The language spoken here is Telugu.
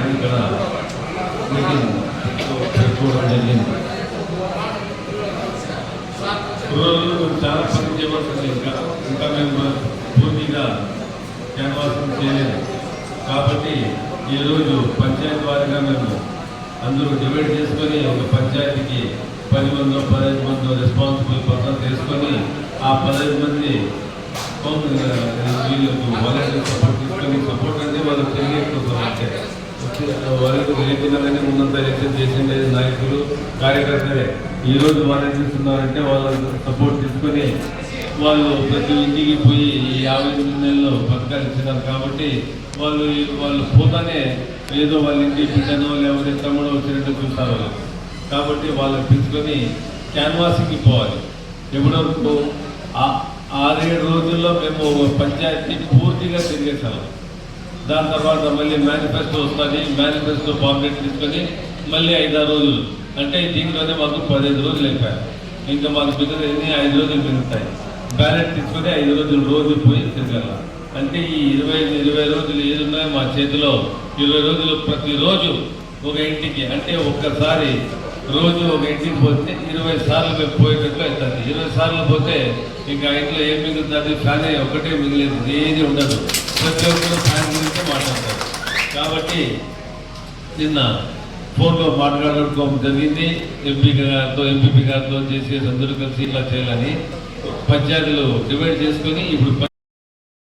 కార్యక్రమాన్ని ఇక్కడ మీటింగ్ పెట్టుకోవడం జరిగింది. కుర్రోళ్ళు చాలా పని చేయవలసింది ఇంకా ఇంకా మేము పూర్తిగా క్యాన్వాసం చేయలేదు. కాబట్టి ఈరోజు పంచాయతీ వారిగా మేము అందరూ డివైడ్ చేసుకొని ఒక పంచాయతీకి పది మందో పదహైదు మందో రెస్పాన్సిబుల్ పర్సన్ తీసుకొని ఆ పదహైదు మంది వీళ్ళకు వాళ్ళకి సపోర్ట్ తీసుకొని సపోర్ట్ అంటే వాళ్ళకి తెలియకపోతే వాళ్ళకి తెలియకుండానే ముందంతా ఎలక్షన్ చేసిండే నాయకులు కార్యకర్తలే. ఈ రోజు ఏం చేస్తున్నారంటే వాళ్ళ సపోర్ట్ తీసుకొని వాళ్ళు ప్రతి ఇంటికి పోయి ఈ యాభై ఎనిమిది నెలలు పథకాలు ఇచ్చినారు కాబట్టి వాళ్ళు వాళ్ళు పోతానే ఏదో వాళ్ళ ఇంటి బిడ్డనో లేకపోతే తమ్ముడో వచ్చినట్టు చూస్తారు కాబట్టి వాళ్ళని పిలుచుకొని క్యాన్వాసింగ్కి పోవాలి. ఎప్పుడో ఆరేడు రోజుల్లో మేము పంచాయతీ పూర్తిగా తిరిగేసాము దాని తర్వాత మళ్ళీ మేనిఫెస్టో వస్తుంది. మేనిఫెస్టో పాంప్లెట్ తీసుకొని మళ్ళీ ఐదారు రోజులు. అంటే దీంట్లోనే మాకు పదిహేను రోజులు అయిపోయాయి. ఇంకా మాకు మిగతా ఎన్ని? ఐదు రోజులు పెరుగుతాయి. బ్యాలెట్ తీసుకొని ఐదు రోజులు రోజు పోయి తిరగాల. అంటే ఈ ఇరవై ఐదు ఇరవై రోజులు ఏది ఉన్నాయో మా చేతిలో ఇరవై రోజులు ప్రతిరోజు ఒక ఇంటికి అంటే ఒక్కసారి రోజు ఒక ఇంటికి పోతే ఇరవై సార్లు మేము పోయేటట్లు అవుతుంది. ఇరవై సార్లు పోతే ఇంకా ఇంట్లో ఏం మిగులుతుంది? ఫ్యాన్ ఒకటే మిగిలేదు. ఏది ఉండదు. ప్రతి ఒక్కరు సాయం గురించి మాట్లాడతారు. కాబట్టి నిన్న ఫోన్లో మాట్లాడుకోవడం జరిగింది. ఎంపీ గారితో ఎంపీపీ గారితో చేసి అందరూ కలిసి ఇట్లా చేయాలని పంచాయతీలు డివైడ్ చేసుకొని ఇప్పుడు